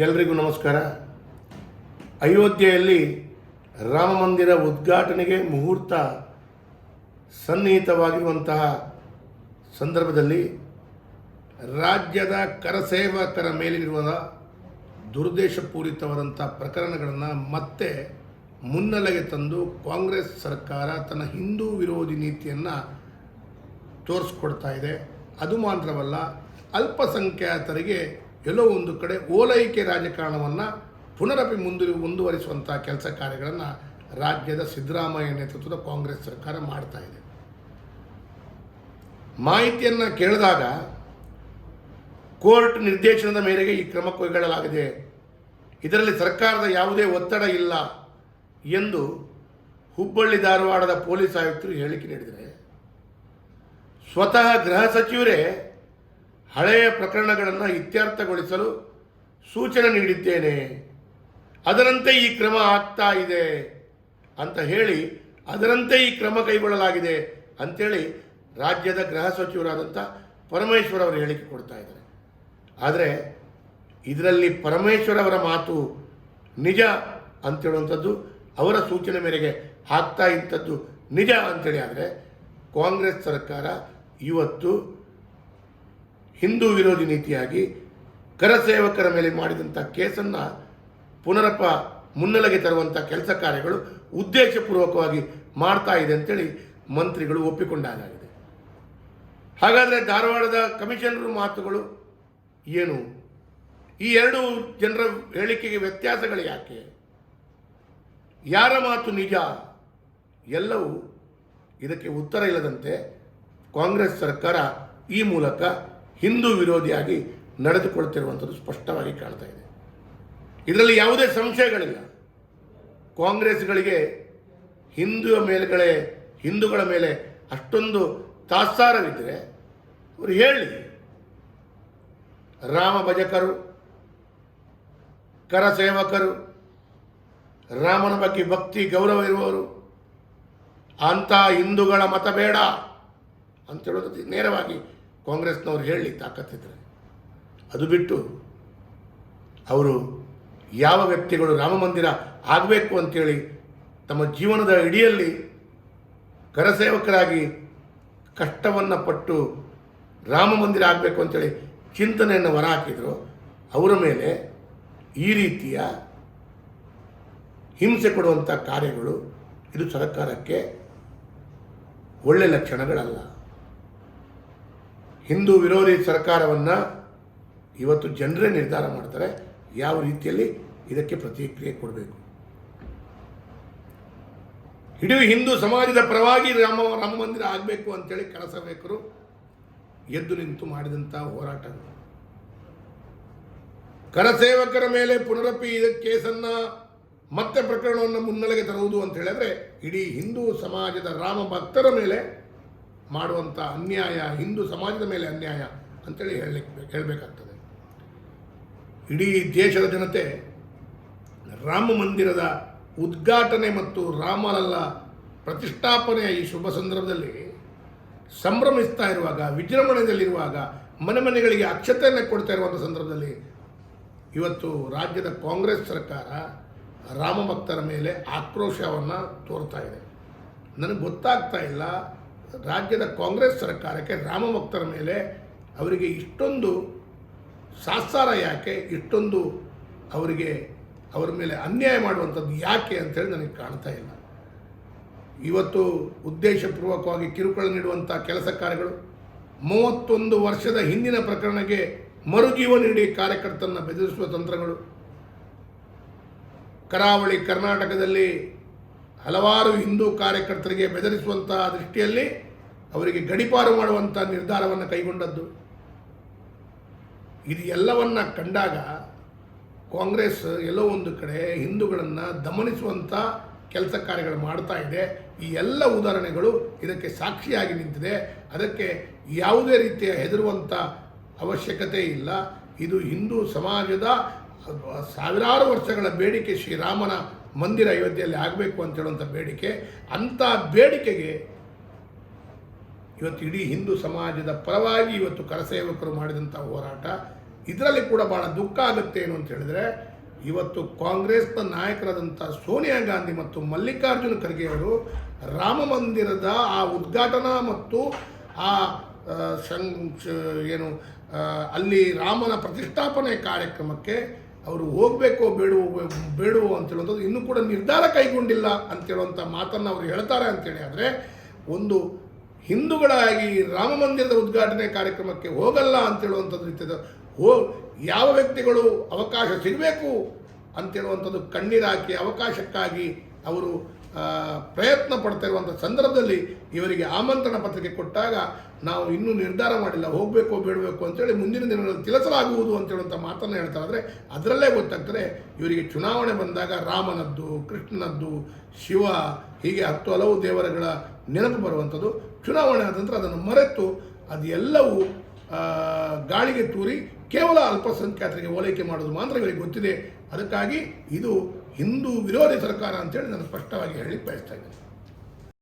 ಎಲ್ರಿಗೂ ನಮಸ್ಕಾರ. ಅಯೋಧ್ಯೆಯಲ್ಲಿ ರಾಮ ಮಂದಿರ ಉದ್ಘಾಟನೆಗೆ ಮುಹೂರ್ತ ಸನ್ನಿಹಿತವಾಗಿರುವಂತಹ ಸಂದರ್ಭದಲ್ಲಿ ರಾಜ್ಯದ ಕರಸೇವಕರ ಮೇಲಿರುವ ದುರುದ್ದೇಶಪೂರಿತವಾದಂಥ ಪ್ರಕರಣಗಳನ್ನು ಮತ್ತೆ ಮುನ್ನೆಲೆಗೆ ತಂದು ಕಾಂಗ್ರೆಸ್ ಸರ್ಕಾರ ತನ್ನ ಹಿಂದೂ ವಿರೋಧಿ ನೀತಿಯನ್ನು ತೋರಿಸ್ಕೊಡ್ತಾ ಇದೆ. ಅದು ಮಾತ್ರವಲ್ಲ, ಅಲ್ಪಸಂಖ್ಯಾತರಿಗೆ ಒಂದು ಕಡೆ ಓಲೈಕೆ ರಾಜಕಾರಣವನ್ನು ಪುನರಪಿ ಮುಂದು ಮುಂದುವರಿಸುವಂಥ ಕೆಲಸ ಕಾರ್ಯಗಳನ್ನು ರಾಜ್ಯದ ಸಿದ್ದರಾಮಯ್ಯ ನೇತೃತ್ವದ ಕಾಂಗ್ರೆಸ್ ಸರ್ಕಾರ ಮಾಡ್ತಾ ಇದೆ. ಮಾಹಿತಿಯನ್ನು ಕೇಳಿದಾಗ ಕೋರ್ಟ್ ನಿರ್ದೇಶನದ ಮೇರೆಗೆ ಈ ಕ್ರಮ ಕೈಗೊಳ್ಳಲಾಗಿದೆ. ಇದರಲ್ಲಿ ಸರ್ಕಾರದ ಯಾವುದೇ ಒತ್ತಡ ಇಲ್ಲ ಎಂದು ಹುಬ್ಬಳ್ಳಿ ಧಾರವಾಡದ ಪೊಲೀಸ್ ಆಯುಕ್ತರು ಹೇಳಿಕೆ ನೀಡಿದ್ದಾರೆ ಸ್ವತಃ ಗೃಹ ಸಚಿವರೇ ಹಳೆಯ ಪ್ರಕರಣಗಳನ್ನು ಇತ್ಯರ್ಥಗೊಳಿಸಲು ಸೂಚನೆ ನೀಡಿದ್ದೇನೆ. ಅದರಂತೆ ಈ ಕ್ರಮ ಆಗ್ತಾ ಇದೆ ಅಂತ ಹೇಳಿ ಅದರಂತೆ ಈ ಕ್ರಮ ಕೈಗೊಳ್ಳಲಾಗಿದೆ ಅಂತೇಳಿ ರಾಜ್ಯದ ಗೃಹ ಸಚಿವರಾದಂಥ ಪರಮೇಶ್ವರ್ ಅವರು ಹೇಳಿಕೆ ಕೊಡ್ತಾ ಇದ್ದಾರೆ. ಆದರೆ ಇದರಲ್ಲಿ ಪರಮೇಶ್ವರ್ ಅವರ ಮಾತು ನಿಜ ಅಂತೇಳುವಂಥದ್ದು, ಅವರ ಸೂಚನೆ ಮೇರೆಗೆ ಆಗ್ತಾ ಇಂಥದ್ದು ನಿಜ ಅಂತೇಳಿ ಆದರೆ ಕಾಂಗ್ರೆಸ್ ಸರ್ಕಾರ ಇವತ್ತು ಹಿಂದೂ ವಿರೋಧಿ ನೀತಿಯಾಗಿ ಕರಸೇವಕರ ಮೇಲೆ ಮಾಡಿದಂಥ ಕೇಸನ್ನು ಪುನರಪ ಮುನ್ನೆಲೆಗೆ ತರುವಂಥ ಕೆಲಸ ಕಾರ್ಯಗಳು ಉದ್ದೇಶಪೂರ್ವಕವಾಗಿ ಮಾಡ್ತಾ ಇದೆ ಅಂತೇಳಿ ಮಂತ್ರಿಗಳು ಒಪ್ಪಿಕೊಂಡಾಗಿದೆ ಹಾಗಾದರೆ ಧಾರವಾಡದ ಕಮಿಷನರ್ ಮಾತುಗಳು ಏನು? ಈ ಎರಡು ಜನರ ಹೇಳಿಕೆಗೆ ವ್ಯತ್ಯಾಸಗಳು ಯಾಕೆ? ಯಾರ ಮಾತು ನಿಜ? ಎಲ್ಲವೂ ಇದಕ್ಕೆ ಉತ್ತರ ಇಲ್ಲದಂತೆ ಕಾಂಗ್ರೆಸ್ ಸರ್ಕಾರ ಈ ಮೂಲಕ ಹಿಂದೂ ವಿರೋಧಿಯಾಗಿ ನಡೆದುಕೊಳ್ತಿರುವಂಥದ್ದು ಸ್ಪಷ್ಟವಾಗಿ ಕಾಣ್ತಾ ಇದೆ. ಇದರಲ್ಲಿ ಯಾವುದೇ ಸಂಶಯಗಳಿಲ್ಲ. ಕಾಂಗ್ರೆಸ್ಗಳಿಗೆ ಹಿಂದೂ ಮೇಲೆಗಳೇ ಹಿಂದೂಗಳ ಮೇಲೆ ಅಷ್ಟೊಂದು ತಾತ್ಸಾರವಿದ್ದರೆ ಅವರು ಹೇಳಿ. ರಾಮ ಭಜಕರು, ಕರ ಸೇವಕರು, ರಾಮನ ಬಗ್ಗೆ ಭಕ್ತಿ, ಗೌರವ ಇರುವವರು, ಅಂಥ ಹಿಂದೂಗಳ ಮತ ಬೇಡ ಅಂತ ಹೇಳೋದು ನೇರವಾಗಿ ಕಾಂಗ್ರೆಸ್ನವ್ರು ಹೇಳಿ ತಾಕತ್ತಿದ್ದಾರೆ ಅದು ಬಿಟ್ಟು ಅವರು ಯಾವ ವ್ಯಕ್ತಿಗಳು ರಾಮ ಮಂದಿರ ಆಗಬೇಕು ಅಂತೇಳಿ ತಮ್ಮ ಜೀವನದ ಇಡಿಯಲ್ಲಿ ಕರಸೇವಕರಾಗಿ ಕಷ್ಟವನ್ನು ಪಟ್ಟು ರಾಮ ಮಂದಿರ ಆಗಬೇಕು ಅಂತೇಳಿ ಚಿಂತನೆಯನ್ನು ಹೊರ ಹಾಕಿದರು. ಅವರ ಮೇಲೆ ಈ ರೀತಿಯ ಹಿಂಸೆ ಕೊಡುವಂಥ ಕಾರ್ಯಗಳು ಇದು ಸರ್ಕಾರಕ್ಕೆ ಒಳ್ಳೆ ಲಕ್ಷಣಗಳಲ್ಲ. ಹಿಂದೂ ವಿರೋಧಿ ಸರ್ಕಾರವನ್ನು ಇವತ್ತು ಜನರೇ ನಿರ್ಧಾರ ಮಾಡ್ತಾರೆ. ಯಾವ ರೀತಿಯಲ್ಲಿ ಇದಕ್ಕೆ ಪ್ರತಿಕ್ರಿಯೆ ಕೊಡಬೇಕು? ಇಡೀ ಹಿಂದೂ ಸಮಾಜದ ಪರವಾಗಿ ರಾಮ ರಾಮ ಮಂದಿರ ಆಗಬೇಕು ಅಂತೇಳಿ ಕಳಸಬೇಕರು ಎದ್ದು ನಿಂತು ಮಾಡಿದಂಥ ಹೋರಾಟ ಕರಸೇವಕರ ಮೇಲೆ ಪುನರಪಿ ಕೇಸನ್ನು ಮತ್ತೆ ಪ್ರಕರಣವನ್ನು ಮುನ್ನೆಲೆಗೆ ತರುವುದು ಅಂತ ಹೇಳಿದ್ರೆ ಇಡೀ ಹಿಂದೂ ಸಮಾಜದ ರಾಮ ಭಕ್ತರ ಮೇಲೆ ಮಾಡುವಂಥ ಅನ್ಯಾಯ, ಹಿಂದೂ ಸಮಾಜದ ಮೇಲೆ ಅನ್ಯಾಯ ಅಂತೇಳಿ ಹೇಳಲಿಕ್ಕೆ ಹೇಳಬೇಕಾಗ್ತದೆ. ಇಡೀ ದೇಶದ ಜನತೆ ರಾಮ ಮಂದಿರದ ಉದ್ಘಾಟನೆ ಮತ್ತು ರಾಮಲಲ್ಲ ಪ್ರತಿಷ್ಠಾಪನೆಯ ಈ ಶುಭ ಸಂದರ್ಭದಲ್ಲಿ ಸಂಭ್ರಮಿಸ್ತಾ ಇರುವಾಗ, ವಿಜೃಂಭಣೆಯಲ್ಲಿರುವಾಗ, ಮನೆ ಮನೆಗಳಿಗೆ ಅಕ್ಷತೆಯನ್ನು ಕೊಡ್ತಾ ಇರುವಂಥ ಸಂದರ್ಭದಲ್ಲಿ ಇವತ್ತು ರಾಜ್ಯದ ಕಾಂಗ್ರೆಸ್ ಸರ್ಕಾರ ರಾಮ ಭಕ್ತರ ಮೇಲೆ ಆಕ್ರೋಶವನ್ನು ತೋರ್ತಾ ಇದೆ. ನನಗೆ ಗೊತ್ತಾಗ್ತಾ ಇಲ್ಲ ರಾಜ್ಯದ ಕಾಂಗ್ರೆಸ್ ಸರ್ಕಾರಕ್ಕೆ ರಾಮ ಭಕ್ತರ ಮೇಲೆ ಅವರಿಗೆ ಇಷ್ಟೊಂದು ಸಾತ್ಸಾರ ಯಾಕೆ, ಇಷ್ಟೊಂದು ಅವರಿಗೆ ಅವರ ಮೇಲೆ ಅನ್ಯಾಯ ಮಾಡುವಂಥದ್ದು ಯಾಕೆ ಅಂತೇಳಿ ನನಗೆ ಕಾಣ್ತಾ ಇಲ್ಲ. ಇವತ್ತು ಉದ್ದೇಶಪೂರ್ವಕವಾಗಿ ಕಿರುಕುಳ ನೀಡುವಂಥ ಕೆಲಸ ಕಾರ್ಯಗಳು, ಮೂವತ್ತೊಂದು ವರ್ಷದ ಹಿಂದಿನ ಪ್ರಕರಣಕ್ಕೆ ಮರುಜೀವ ನೀಡಿ ಕಾರ್ಯಕರ್ತರನ್ನು ಬೆದರಿಸುವ ತಂತ್ರಗಳು, ಕರಾವಳಿ ಕರ್ನಾಟಕದಲ್ಲಿ ಹಲವಾರು ಹಿಂದೂ ಕಾರ್ಯಕರ್ತರಿಗೆ ಬೆದರಿಸುವಂತಹ ದೃಷ್ಟಿಯಲ್ಲಿ ಅವರಿಗೆ ಗಡಿಪಾರು ಮಾಡುವಂಥ ನಿರ್ಧಾರವನ್ನು ಕೈಗೊಂಡದ್ದು. ಇದು ಎಲ್ಲವನ್ನ ಕಂಡಾಗ ಕಾಂಗ್ರೆಸ್ ಎಲ್ಲೋ ಒಂದು ಕಡೆ ಹಿಂದೂಗಳನ್ನು ದಮನಿಸುವಂಥ ಕೆಲಸ ಕಾರ್ಯಗಳು ಮಾಡ್ತಾ ಇದೆ. ಈ ಎಲ್ಲ ಉದಾಹರಣೆಗಳು ಇದಕ್ಕೆ ಸಾಕ್ಷಿಯಾಗಿ ನಿಂತಿದೆ. ಅದಕ್ಕೆ ಯಾವುದೇ ರೀತಿಯ ಹೆದರುವಂಥ ಅವಶ್ಯಕತೆ ಇಲ್ಲ. ಇದು ಹಿಂದೂ ಸಮಾಜದ ಸಾವಿರಾರು ವರ್ಷಗಳ ಬೇಡಿಕೆ ಶ್ರೀರಾಮನ ಮಂದಿರ ಅಯೋಧ್ಯೆಯಲ್ಲಿ ಆಗಬೇಕು ಅಂತ ಹೇಳುವಂಥ ಬೇಡಿಕೆ, ಅಂಥ ಬೇಡಿಕೆಗೆ ಇವತ್ತು ಇಡೀ ಹಿಂದೂ ಸಮಾಜದ ಪರವಾಗಿ ಇವತ್ತು ಕರಸೇವಕರು ಮಾಡಿದಂಥ ಹೋರಾಟ, ಇದರಲ್ಲಿ ಕೂಡ ಭಾಳ ದುಃಖ ಆಗುತ್ತೆ ಏನು ಅಂತ ಹೇಳಿದ್ರೆ, ಇವತ್ತು ಕಾಂಗ್ರೆಸ್ನ ನಾಯಕರಾದಂಥ ಸೋನಿಯಾ ಗಾಂಧಿ ಮತ್ತು ಮಲ್ಲಿಕಾರ್ಜುನ ಖರ್ಗೆಯವರು ರಾಮ ಮಂದಿರದ ಆ ಉದ್ಘಾಟನಾ ಮತ್ತು ಆ ಶ- ಏನು ಅಲ್ಲಿ ರಾಮನ ಪ್ರತಿಷ್ಠಾಪನೆ ಕಾರ್ಯಕ್ರಮಕ್ಕೆ ಅವರು ಹೋಗಬೇಕೋ ಬೇಡವೋ ಬೇಡವೋ ಅಂತ ಹೇಳುವಂಥದ್ದು ಇನ್ನೂ ಕೂಡ ನಿರ್ಧಾರ ಕೈಗೊಂಡಿಲ್ಲ ಅಂತ ಹೇಳುವಂಥ ಮಾತನ್ನು ಅವರು ಹೇಳ್ತಾರೆ ಅಂತೇಳಿ ಆದರೆ ಒಂದು ಹಿಂದೂಗಳಾಗಿ ರಾಮ ಮಂದಿರದ ಉದ್ಘಾಟನೆ ಕಾರ್ಯಕ್ರಮಕ್ಕೆ ಹೋಗಲ್ಲ ಅಂತ ಹೇಳುವಂಥದ್ದು ರೀತಿಯ ಹೋ, ಯಾವ ವ್ಯಕ್ತಿಗಳು ಅವಕಾಶ ಸಿಗಬೇಕು ಅಂತೇಳುವಂಥದ್ದು ಕಣ್ಣೀರಾಕಿ ಅವಕಾಶಕ್ಕಾಗಿ ಅವರು ಪ್ರಯತ್ನ ಪಡ್ತಾ ಇರುವಂಥ ಸಂದರ್ಭದಲ್ಲಿ ಇವರಿಗೆ ಆಮಂತ್ರಣ ಪತ್ರಿಕೆ ಕೊಟ್ಟಾಗ ನಾವು ಇನ್ನೂ ನಿರ್ಧಾರ ಮಾಡಿಲ್ಲ, ಹೋಗಬೇಕು ಬೇಡಬೇಕು ಅಂತೇಳಿ ಮುಂದಿನ ದಿನಗಳಲ್ಲಿ ತಿಳಿಸಲಾಗುವುದು ಅಂತ ಹೇಳುವಂಥ ಮಾತನ್ನು ಹೇಳ್ತಾ ಆದರೆ ಅದರಲ್ಲೇ ಗೊತ್ತಾಗ್ತದೆ, ಇವರಿಗೆ ಚುನಾವಣೆ ಬಂದಾಗ ರಾಮನದ್ದು, ಕೃಷ್ಣನದ್ದು, ಶಿವ, ಹೀಗೆ ಹತ್ತು ಹಲವು ದೇವರಗಳ ನೆನಪು ಬರುವಂಥದ್ದು. ಚುನಾವಣೆ ಆದ ನಂತರ ಅದನ್ನು ಮರೆತು ಅದೆಲ್ಲವೂ ಗಾಳಿಗೆ ತೂರಿ ಕೇವಲ ಅಲ್ಪಸಂಖ್ಯಾತರಿಗೆ ಓಲೈಕೆ ಮಾಡೋದು ಮಾತ್ರ ಇವರಿಗೆ ಗೊತ್ತಿದೆ. ಅದಕ್ಕಾಗಿ ಇದು ಹಿಂದೂ ವಿರೋಧಿ ಸರ್ಕಾರ ಅಂತೇಳಿ ನಾನು ಸ್ಪಷ್ಟವಾಗಿ ಹೇಳಿ ಬಯಸ್ತಾ ಇದ್ದೇನೆ.